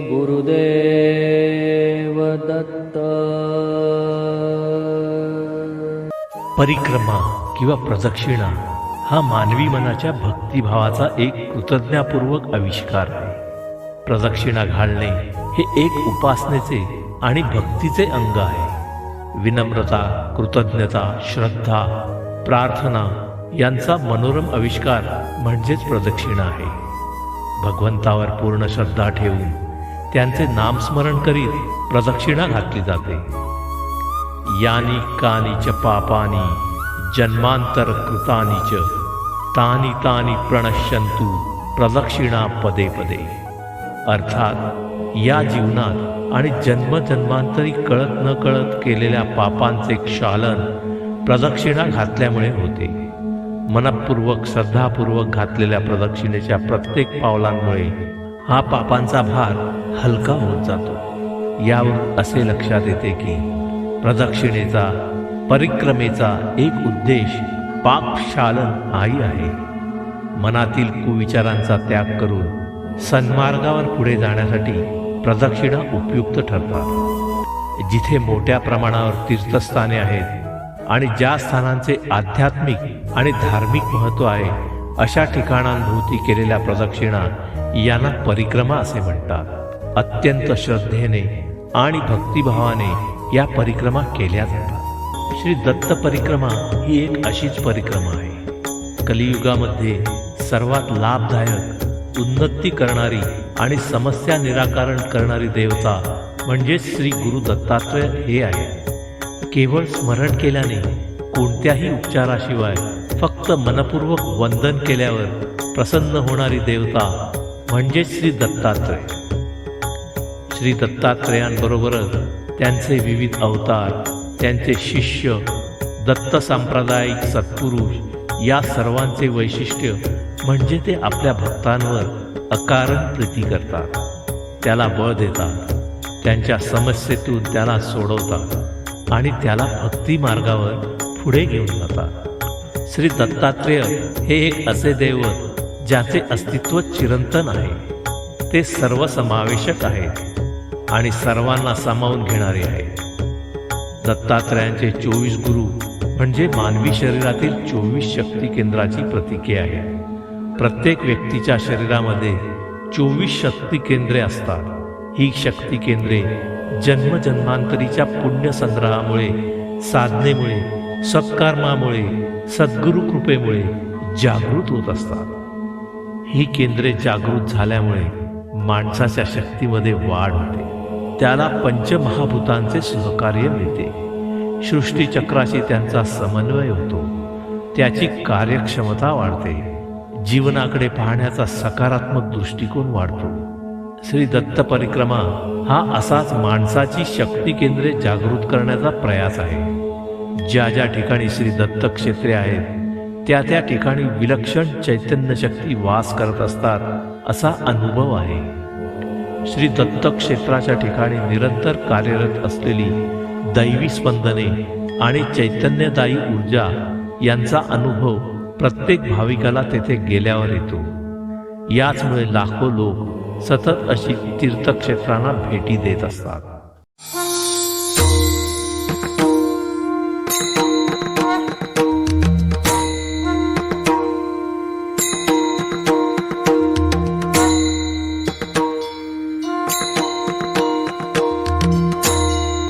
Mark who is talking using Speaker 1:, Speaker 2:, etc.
Speaker 1: गुरुदेव दत्त
Speaker 2: परिक्रमा किंवा प्रदक्षिणा हा मानवी मनाच्या भक्तिभावाचा एक कृतज्ञापूर्वक आविष्कार आहे. प्रदक्षिणा घालणे हे एक उपासनेचे आणि भक्तीचे अंग आहे. विनम्रता कृतज्ञता श्रद्धा प्रार्थना यांचा मनोरम आविष्कार म्हणजेच प्रदक्षिणा आहे. भगवंतावर पूर्ण श्रद्धा ठेवून त्यांचे नामस्मरण करीत प्रदक्षिणा घातली जाते. यानी कानी च पापानी जन्मांतर कृतानी च तानी तानी प्रणश्यंतु प्रदक्षिणा पदे पदे. अर्थात या जीवनात आणि जन्मजन्मांतरी कळत न कळत केलेल्या पापांचे क्षालन प्रदक्षिणा घातल्यामुळे होते. मनपूर्वक श्रद्धापूर्वक घातलेल्या प्रदक्षिणेच्या प्रत्येक पावलांमुळे हा पापांचा भार हलका होत जातो. यावर असे लक्षात येते की प्रदक्षिणेचा परिक्रमेचा एक उद्देश पापशालन हाही आहे. मनातील कुविचारांचा त्याग करून सन्मार्गावर पुढे जाण्यासाठी प्रदक्षिणा उपयुक्त ठरतात. जिथे मोठ्या प्रमाणावर तीर्थस्थाने आहेत आणि ज्या स्थानांचे आध्यात्मिक आणि धार्मिक महत्त्व आहे अशा ठिकाणांभोवती केलेल्या प्रदक्षिणा यांना परिक्रमा असे म्हणतात. अत्यंत श्रद्धेने आणि भक्तिभावाने या परिक्रमा केल्या जातात. श्री दत्त परिक्रमा ही एक अशीच परिक्रमा आहे. कलियुगामध्ये सर्वात लाभदायक उन्नती करणारी आणि समस्या निराकरण करणारी देवता म्हणजे श्री गुरु दत्तात्रय हे आहे केवळ स्मरण केल्याने कोणत्याही उपचाराशिवाय फक्त मनपूर्वक वंदन केल्यावर प्रसन्न होणारी देवता म्हणजे श्री दत्तात्रय. श्री दत्तात्रयांबरोबरच त्यांचे विविध अवतार त्यांचे शिष्य दत्त सांप्रदायिक सत्पुरुष या सर्वांचे वैशिष्ट्य म्हणजे ते आपल्या भक्तांवर अकारण प्रीती करतात. त्याला बळ देतात. त्यांच्या समस्येतून त्याला सोडवतात. आणि त्याला भक्ती मार्गावर पुढे घेऊन जातात. श्री दत्तात्रेय हे एक असे दैवत ज्याचे अस्तित्व चिरंतन आहे. ते सर्वसमावेशक आहेत आणि सर्वांना सामावून घेणारे आहेत. दत्तात्रयांचे चोवीस गुरु म्हणजे मानवी शरीरातील चोवीस शक्ती केंद्राची प्रतीके आहे प्रत्येक व्यक्तीच्या शरीरामध्ये चोवीस शक्ती केंद्रे असतात. ही शक्ती केंद्रे जन्मजन्मांतरीच्या पुण्यसंग्रहामुळे साधनेमुळे सत्कर्मामुळे सद्गुरु कृपेमुळे जागृत होत असतात. ही केंद्रे जागृत झाल्यामुळे माणसाच्या शक्तीमध्ये वाढ होते. त्याला पंचमहाभूतांचे सहकार्य मिळते. सृष्टीचक्राशी त्यांचा समन्वय होतो. त्याची कार्यक्षमता वाढते. जीवनाकडे पाहण्याचा सकारात्मक दृष्टिकोन वाढतो. श्री दत्त परिक्रमा हा असाच माणसाची शक्ती केंद्रे जागृत करण्याचा प्रयास आहे. ज्या ज्या ठिकाणी श्री दत्त क्षेत्रे आहेत त्या त्या ठिकाणी विलक्षण चैतन्य शक्ती वास करत असतात असा अनुभव आहे. श्री दत्त क्षेत्राच्या ठिकाणी निरंतर कार्यरत असलेली दैवी स्पंदने आणि चैतन्यदायी ऊर्जा यांचा अनुभव प्रत्येक भाविकाला तेथे गेल्यावर येतो. याचमुळे लाखो लोक सतत अशी तीर्थक्षेत्रांना भेटी देत असतात.